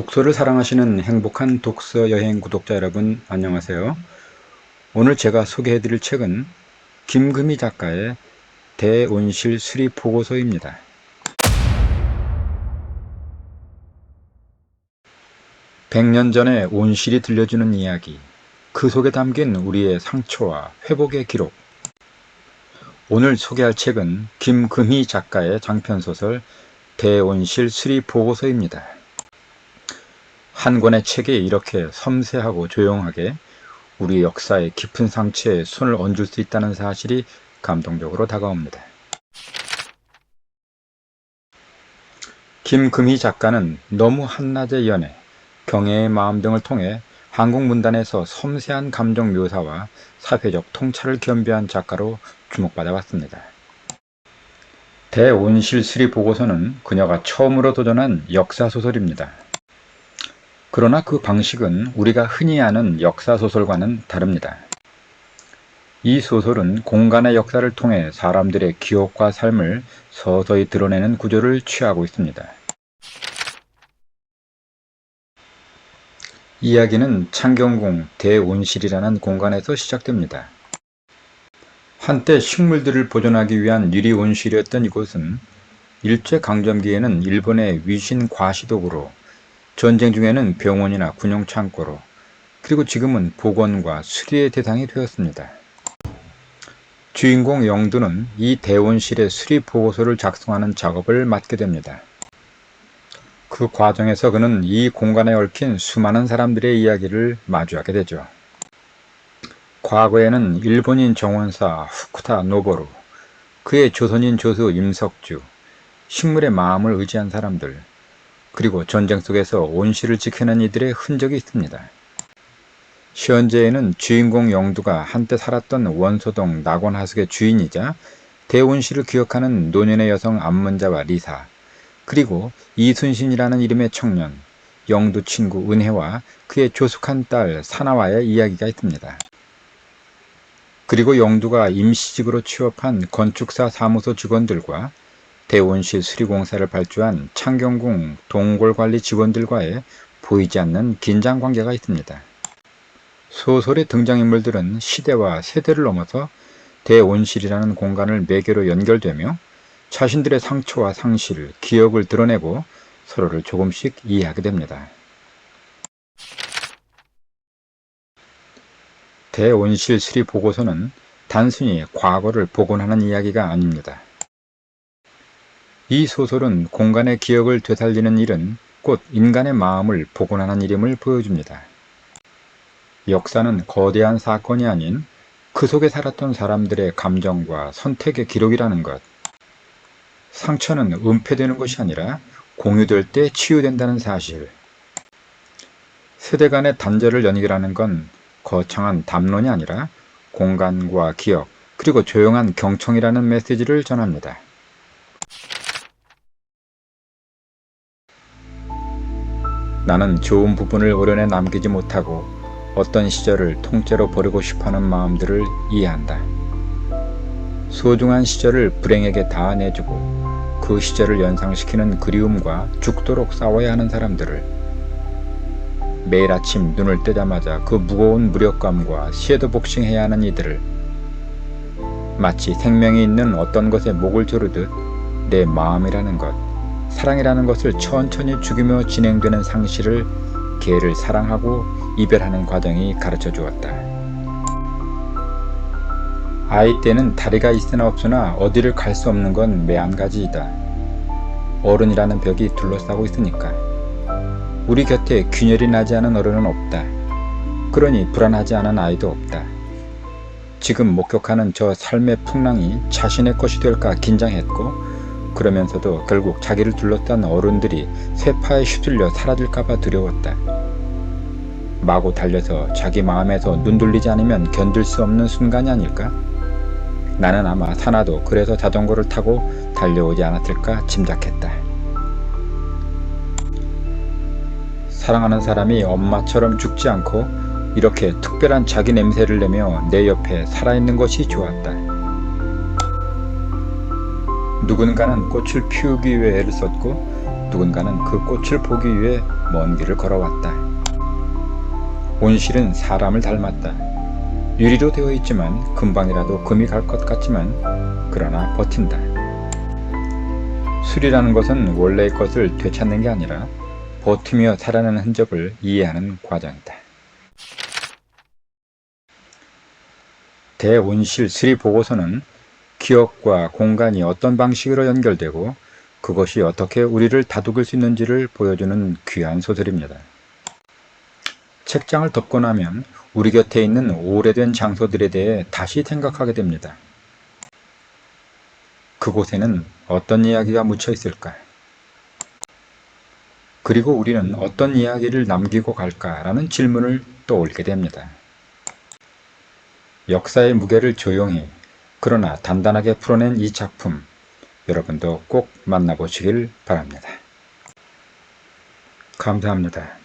독서를 사랑하시는 행복한 독서 여행 구독자 여러분 안녕하세요. 오늘 제가 소개해 드릴 책은 김금희 작가의 대온실 수립 보고서입니다. 백년 전에 온실이 들려주는 이야기, 그 속에 담긴 우리의 상처와 회복의 기록. 오늘 소개할 책은 김금희 작가의 장편소설 대온실 수립 보고서입니다. 한 권의 책에 이렇게 섬세하고 조용하게 우리 역사의 깊은 상처에 손을 얹을 수 있다는 사실이 감동적으로 다가옵니다. 김금희 작가는 너무 한낮의 연애, 경애의 마음 등을 통해 한국 문단에서 섬세한 감정 묘사와 사회적 통찰을 겸비한 작가로 주목받아 왔습니다. 대온실 수리 보고서는 그녀가 처음으로 도전한 역사 소설입니다. 그러나 그 방식은 우리가 흔히 아는 역사소설과는 다릅니다. 이 소설은 공간의 역사를 통해 사람들의 기억과 삶을 서서히 드러내는 구조를 취하고 있습니다. 이야기는 창경궁 대온실이라는 공간에서 시작됩니다. 한때 식물들을 보존하기 위한 유리 온실이었던 이곳은 일제강점기에는 일본의 위신 과시독으로 전쟁 중에는 병원이나 군용 창고로 그리고 지금은 복원과 수리의 대상이 되었습니다. 주인공 영두는 이 대원실의 수리 보고서를 작성하는 작업을 맡게 됩니다. 그 과정에서 그는 이 공간에 얽힌 수많은 사람들의 이야기를 마주하게 되죠. 과거에는 일본인 정원사 후쿠타 노보루, 그의 조선인 조수 임석주, 식물의 마음을 의지한 사람들, 그리고 전쟁 속에서 온실을 지켜낸 이들의 흔적이 있습니다. 현재에는 주인공 영두가 한때 살았던 원소동 낙원하숙의 주인이자 대온실을 기억하는 노년의 여성 안문자와 리사, 그리고 이순신이라는 이름의 청년, 영두 친구 은혜와 그의 조숙한 딸 사나와의 이야기가 있습니다. 그리고 영두가 임시직으로 취업한 건축사 사무소 직원들과 대온실 수리공사를 발주한 창경궁 동골관리 직원들과의 보이지 않는 긴장 관계가 있습니다. 소설의 등장인물들은 시대와 세대를 넘어서 대온실이라는 공간을 매개로 연결되며 자신들의 상처와 상실, 기억을 드러내고 서로를 조금씩 이해하게 됩니다. 대온실 수리 보고서는 단순히 과거를 복원하는 이야기가 아닙니다. 이 소설은 공간의 기억을 되살리는 일은 곧 인간의 마음을 복원하는 일임을 보여줍니다. 역사는 거대한 사건이 아닌 그 속에 살았던 사람들의 감정과 선택의 기록이라는 것. 상처는 은폐되는 것이 아니라 공유될 때 치유된다는 사실. 세대 간의 단절을 연결하는 건 거창한 담론이 아니라 공간과 기억, 그리고 조용한 경청이라는 메시지를 전합니다. 나는 좋은 부분을 오련에 남기지 못하고 어떤 시절을 통째로 버리고 싶어하는 마음들을 이해한다. 소중한 시절을 불행에게 다 내주고 그 시절을 연상시키는 그리움과 죽도록 싸워야 하는 사람들을 매일 아침 눈을 뜨자마자 그 무거운 무력감과 섀도 복싱해야 하는 이들을 마치 생명이 있는 어떤 것에 목을 조르듯 내 마음이라는 것, 사랑이라는 것을 천천히 죽이며 진행되는 상실을 개를 사랑하고 이별하는 과정이 가르쳐 주었다. 아이 때는 다리가 있으나 없으나 어디를 갈 수 없는 건 매한가지이다. 어른이라는 벽이 둘러싸고 있으니까. 우리 곁에 균열이 나지 않은 어른은 없다. 그러니 불안하지 않은 아이도 없다. 지금 목격하는 저 삶의 풍랑이 자신의 것이 될까 긴장했고 그러면서도 결국 자기를 둘러싼 어른들이 쇠파에 휘둘려 사라질까봐 두려웠다. 마구 달려서 자기 마음에서 눈 돌리지 않으면 견딜 수 없는 순간이 아닐까? 나는 아마 사나도 그래서 자전거를 타고 달려오지 않았을까 짐작했다. 사랑하는 사람이 엄마처럼 죽지 않고 이렇게 특별한 자기 냄새를 내며 내 옆에 살아있는 것이 좋았다. 누군가는 꽃을 피우기 위해 애를 썼고 누군가는 그 꽃을 보기 위해 먼 길을 걸어왔다. 온실은 사람을 닮았다. 유리로 되어 있지만 금방이라도 금이 갈 것 같지만 그러나 버틴다. 술이라는 것은 원래의 것을 되찾는 게 아니라 버티며 살아내는 흔적을 이해하는 과정이다. 대온실 수리 보고서는 기억과 공간이 어떤 방식으로 연결되고 그것이 어떻게 우리를 다독일 수 있는지를 보여주는 귀한 소설입니다. 책장을 덮고 나면 우리 곁에 있는 오래된 장소들에 대해 다시 생각하게 됩니다. 그곳에는 어떤 이야기가 묻혀 있을까? 그리고 우리는 어떤 이야기를 남기고 갈까라는 질문을 떠올리게 됩니다. 역사의 무게를 조용히 그러나 단단하게 풀어낸 이 작품 여러분도 꼭 만나보시길 바랍니다. 감사합니다.